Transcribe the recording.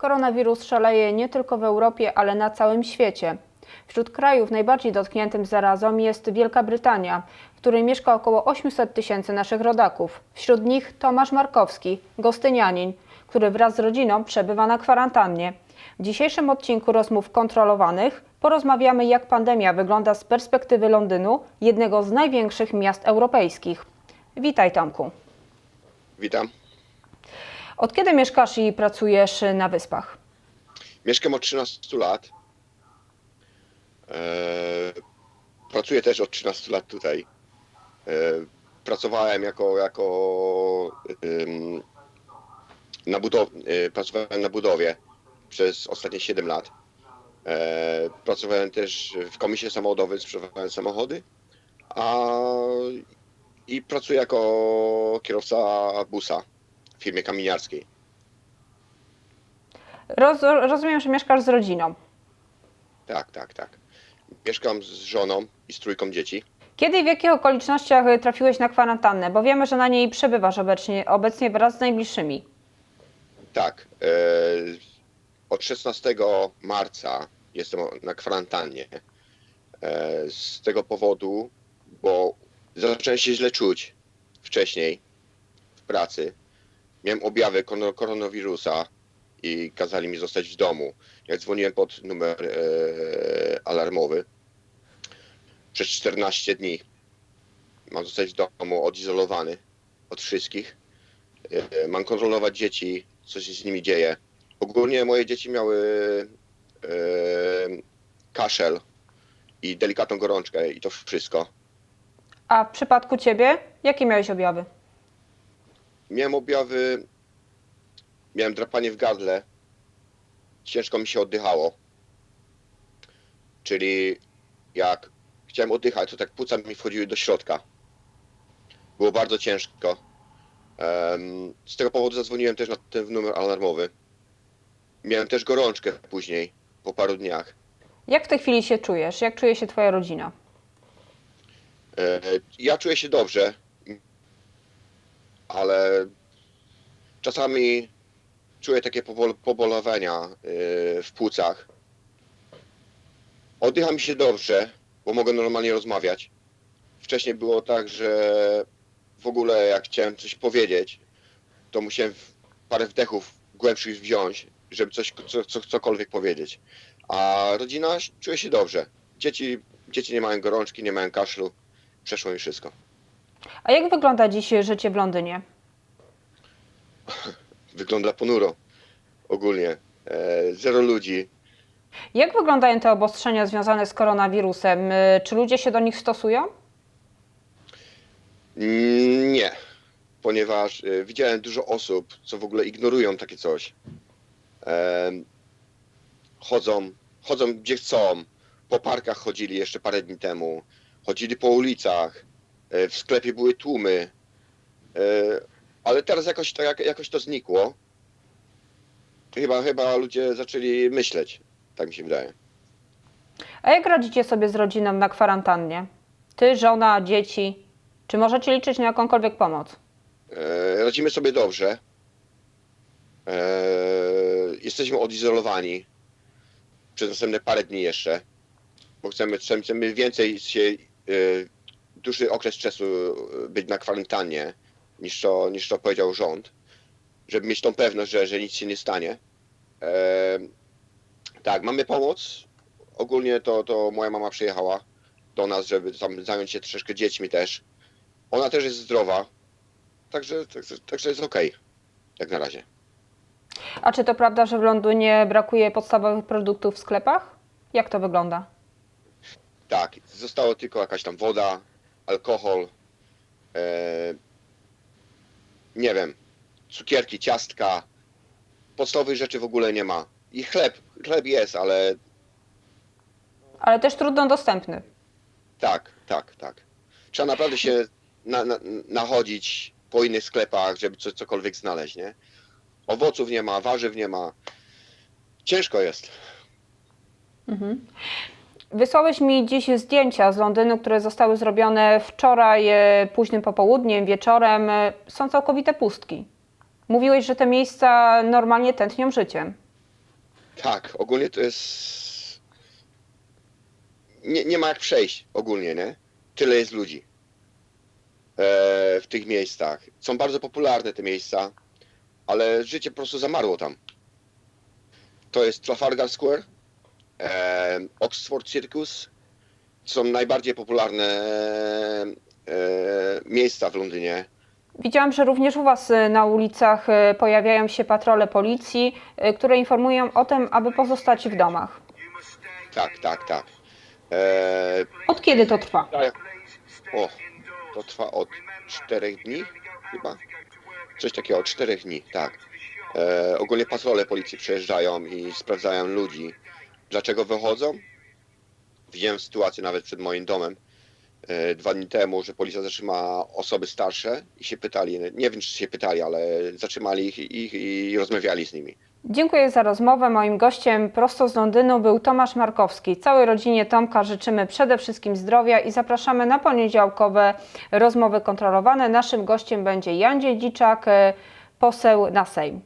Koronawirus szaleje nie tylko w Europie, ale na całym świecie. Wśród krajów najbardziej dotkniętym zarazą jest Wielka Brytania, w której mieszka około 800 tysięcy naszych rodaków. Wśród nich Tomasz Markowski, gostynianin, który wraz z rodziną przebywa na kwarantannie. W dzisiejszym odcinku rozmów kontrolowanych porozmawiamy, jak pandemia wygląda z perspektywy Londynu, jednego z największych miast europejskich. Witaj Tomku. Witam. Od kiedy mieszkasz i pracujesz na wyspach? Mieszkam od 13 lat. Eee, pracuję też od 13 lat tutaj. Eee, pracowałem jako, jako na budow- e, pracowałem na budowie przez ostatnie 7 lat. Eee, pracowałem też w komisie samochodowym, sprzedawałem samochody. A, I pracuję jako kierowca busa firmie kamieniarskiej. Roz, rozumiem, że mieszkasz z rodziną. Tak, tak, tak. Mieszkam z żoną i z trójką dzieci. Kiedy i w jakich okolicznościach y, trafiłeś na kwarantannę? Bo wiemy, że na niej przebywasz obecnie, obecnie wraz z najbliższymi. Tak. E, od 16 marca jestem na kwarantannie. E, z tego powodu, bo zacząłem się źle czuć wcześniej w pracy. Miałem objawy koronawirusa i kazali mi zostać w domu. Jak dzwoniłem pod numer e, alarmowy przez 14 dni. Mam zostać w domu odizolowany od wszystkich. E, Mam kontrolować dzieci, co się z nimi dzieje. Ogólnie moje dzieci miały e, kaszel i delikatną gorączkę i to wszystko. A w przypadku ciebie, jakie miałeś objawy? Miałem objawy, miałem drapanie w gardle, ciężko mi się oddychało. Czyli jak chciałem oddychać, to tak płuca mi wchodziły do środka. Było bardzo ciężko. Z tego powodu zadzwoniłem też na ten numer alarmowy. Miałem też gorączkę później, po paru dniach. Jak w tej chwili się czujesz? Jak czuje się twoja rodzina? E, Ja czuję się dobrze, ale czasami czuję takie pobol- pobolowania e, w płucach. Oddycha mi się dobrze, bo mogę normalnie rozmawiać. Wcześniej było tak, że w ogóle jak chciałem coś powiedzieć, to musiałem parę wdechów głębszych wziąć, żeby coś, co, co, cokolwiek powiedzieć. A rodzina czuje się dobrze. Dzieci, dzieci nie mają gorączki, nie mają kaszlu przeszło mi wszystko. A jak wygląda dziś życie w Londynie? Wygląda ponuro ogólnie. E, zero ludzi. Jak wyglądają te obostrzenia związane z koronawirusem? Y, Czy ludzie się do nich stosują? Mm, Nie, ponieważ e, widziałem dużo osób, co w ogóle ignorują takie coś. E, chodzą, chodzą gdzie chcą. Po parkach chodzili jeszcze parę dni temu. Chodzili po ulicach. E, w sklepie były tłumy. E, ale teraz jakoś to, jak, jakoś to znikło. Chyba, chyba ludzie zaczęli myśleć. Tak mi się wydaje. A jak radzicie sobie z rodziną na kwarantannie? Ty, żona, dzieci? Czy możecie liczyć na jakąkolwiek pomoc? E, radzimy sobie dobrze. E, jesteśmy odizolowani przez następne parę dni jeszcze, bo chcemy, chcemy, chcemy więcej się, e, dłuższy okres czasu e, być na kwarantannie, niż to, niż to powiedział rząd, żeby mieć tą pewność, że, że nic się nie stanie. E, tak, mamy pomoc. Ogólnie to, to moja mama przyjechała do nas, żeby tam zająć się troszeczkę dziećmi też. Ona też jest zdrowa, Także, także, także jest okej, jak na razie. A czy to prawda, że w Londynie brakuje podstawowych produktów w sklepach? Jak to wygląda? Tak, zostało tylko jakaś tam woda, alkohol, e, nie wiem, cukierki, ciastka, podstawowych rzeczy w ogóle nie ma. I chleb, chleb jest, ale Ale też trudno dostępny. tak, tak, tak. Trzeba naprawdę się na, na, nachodzić po innych sklepach, żeby co, cokolwiek znaleźć, nie? Owoców nie ma, warzyw nie ma. Ciężko jest. Mhm. Wysłałeś mi dziś zdjęcia z Londynu, które zostały zrobione wczoraj e, późnym popołudniem, wieczorem. E, Są całkowite pustki. Mówiłeś, że te miejsca normalnie tętnią życiem. Tak, ogólnie to jest. Nie, nie ma jak przejść ogólnie, nie? Tyle jest ludzi e, w tych miejscach. Są bardzo popularne te miejsca, ale życie po prostu zamarło tam. To jest Trafalgar Square, e, Oxford Circus. Są najbardziej popularne e, miejsca w Londynie. Widziałam, że również u Was na ulicach pojawiają się patrole policji, które informują o tym, aby pozostać w domach. Tak, tak, tak. E, Od kiedy to trwa? O, to trwa od czterech dni chyba. Coś takiego, od czterech dni, tak. E, ogólnie patrole policji przejeżdżają i sprawdzają ludzi. Dlaczego wychodzą? Widziałem sytuację nawet przed moim domem e, dwa dni temu, że policja zatrzymała osoby starsze i się pytali, nie wiem czy się pytali, ale zatrzymali ich, ich i rozmawiali z nimi. Dziękuję za rozmowę. Moim gościem prosto z Londynu był Tomasz Markowski. Całej rodzinie Tomka życzymy przede wszystkim zdrowia i zapraszamy na poniedziałkowe rozmowy kontrolowane. Naszym gościem będzie Jan Dziedziczak, e, poseł na Sejm.